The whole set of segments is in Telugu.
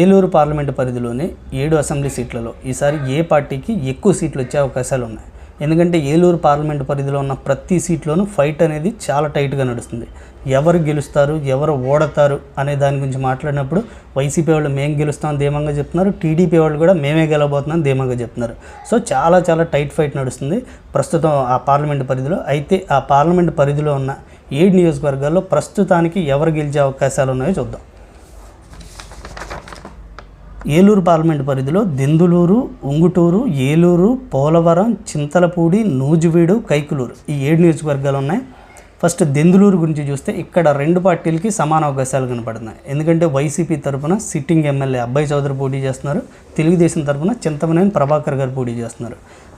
ఏలూరు పార్లమెంటు పరిధిలోని ఏడు అసెంబ్లీ సీట్లలో ఈసారి ఏ పార్టీకి ఎక్కువ సీట్లు వచ్చే అవకాశాలు ఉన్నాయి? ఎందుకంటే ఏలూరు పార్లమెంటు పరిధిలో ఉన్న ప్రతి సీట్లోనూ ఫైట్ అనేది చాలా టైట్గా నడుస్తుంది. ఎవరు గెలుస్తారు ఎవరు ఓడతారు అనే దాని గురించి మాట్లాడినప్పుడు వైసీపీ వాళ్ళు మేము గెలుస్తాం ధీమంగా చెప్తున్నారు. టీడీపీ వాళ్ళు కూడా మేమే గెలవబోతున్నాం ధీమంగా చెప్తున్నారు. సో చాలా చాలా టైట్ ఫైట్ నడుస్తుంది ప్రస్తుతం ఆ పార్లమెంటు పరిధిలో. అయితే ఆ పార్లమెంటు పరిధిలో ఉన్న ఏడు నియోజకవర్గాల్లో ప్రస్తుతానికి ఎవరు గెలిచే అవకాశాలు ఉన్నాయో చూద్దాం. ఏలూరు పార్లమెంట్ పరిధిలో దెందులూరు ఉంగుటూరు ఏలూరు పోలవరం చింతలపూడి నూజివీడు కైకులూరు ఈ ఏడు నియోజకవర్గాలు ఉన్నాయి. ఫస్ట్ దెందులూరు గురించి చూస్తే ఇక్కడ రెండు పార్టీలకి సమాన అవకాశాలు కనపడుతున్నాయి. ఎందుకంటే వైసీపీ తరఫున సిట్టింగ్ ఎమ్మెల్యే అబ్బాయి చౌదరి పోటీ చేస్తున్నారు. తెలుగుదేశం తరపున చింతమనేని ప్రభాకర్ గారు పోటీ చేస్తున్నారు.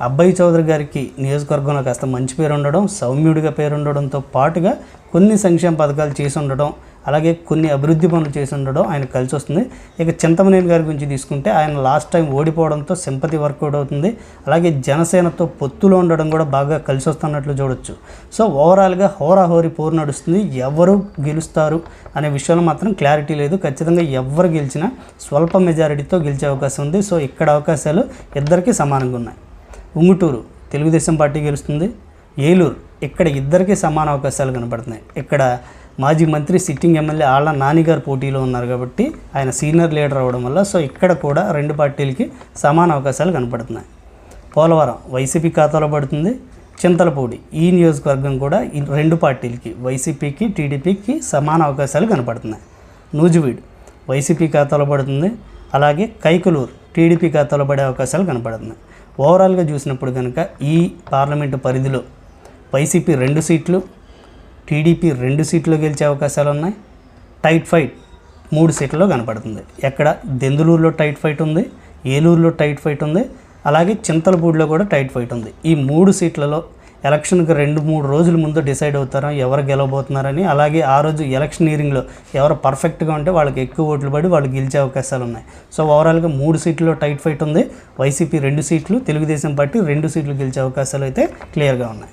అబ్బాయి చౌదరి గారికి నియోజకవర్గంలో కాస్త మంచి పేరు ఉండడం సౌమ్యుడిగా పేరు ఉండడంతో పాటుగా కొన్ని సంక్షేమ పథకాలు చేసి ఉండడం అలాగే కొన్ని అభివృద్ధి పనులు చేసి ఉండడం ఆయన కలిసి వస్తుంది. ఇక చింతమనేని గారి గురించి తీసుకుంటే ఆయన లాస్ట్ టైం ఓడిపోవడంతో సింపతి వర్కౌట్ అవుతుంది. అలాగే జనసేనతో పొత్తులో ఉండడం కూడా బాగా కలిసి వస్తున్నట్లు చూడొచ్చు. సో ఓవరాల్గా హోరాహోరీ పోరు నడుస్తుంది. ఎవరు గెలుస్తారు అనే విషయంలో మాత్రం క్లారిటీ లేదు. ఖచ్చితంగా ఎవరు గెలిచినా స్వల్ప మెజారిటీతో గెలిచే అవకాశం ఉంది. సో ఇక్కడ అవకాశాలు ఇద్దరికీ సమానంగా ఉన్నాయి. ఉంగుటూరు తెలుగుదేశం పార్టీ గెలుస్తుంది. ఏలూరు ఇక్కడ ఇద్దరికీ సమాన అవకాశాలు కనపడుతున్నాయి. ఇక్కడ మాజీ మంత్రి సిట్టింగ్ ఎమ్మెల్యే ఆళ్ళ నానిగారు పోటీలో ఉన్నారు కాబట్టి ఆయన సీనియర్ లీడర్ అవ్వడం వల్ల సో ఇక్కడ కూడా రెండు పార్టీలకి సమాన అవకాశాలు కనపడుతున్నాయి. పోలవరం వైసీపీ ఖాతాలో పడుతుంది. చింతలపూడి ఈ నియోజకవర్గం కూడా రెండు పార్టీలకి వైసీపీకి టీడీపీకి సమాన అవకాశాలు కనపడుతున్నాయి. నూజివీడు వైసీపీ ఖాతాలో పడుతుంది. అలాగే కైకలూరు టీడీపీ ఖాతాలో పడే అవకాశాలు కనపడుతున్నాయి. ఓవరాల్గా చూసినప్పుడు కనుక ఈ పార్లమెంటు పరిధిలో వైసీపీ రెండు సీట్లు టీడీపీ రెండు సీట్లు గెలిచే అవకాశాలు ఉన్నాయి. టైట్ ఫైట్ మూడు సీట్లలో కనపడుతుంది. ఎక్కడ? దెందులూరులో టైట్ ఫైట్ ఉంది. ఏలూరులో టైట్ ఫైట్ ఉంది. అలాగే చింతలపూడిలో కూడా టైట్ ఫైట్ ఉంది. ఈ మూడు సీట్లలో ఎలక్షన్కి రెండు మూడు రోజుల ముందు డిసైడ్ అవుతారు? ఎవరు గెలవబోతున్నారని? అలాగే ఆ రోజు ఎలక్షన్ హీరింగ్లో ఎవరు పర్ఫెక్ట్గా ఉంటే వాళ్ళకి ఎక్కువ ఓట్లు పడి వాళ్ళు గెలిచే అవకాశాలు ఉన్నాయి. సో ఓవరాల్గా మూడు సీట్లలో టైట్ ఫైట్ ఉంది. వైసీపీ రెండు సీట్లు తెలుగుదేశం పార్టీ రెండు సీట్లు గెలిచే అవకాశాలు అయితే క్లియర్గా ఉన్నాయి.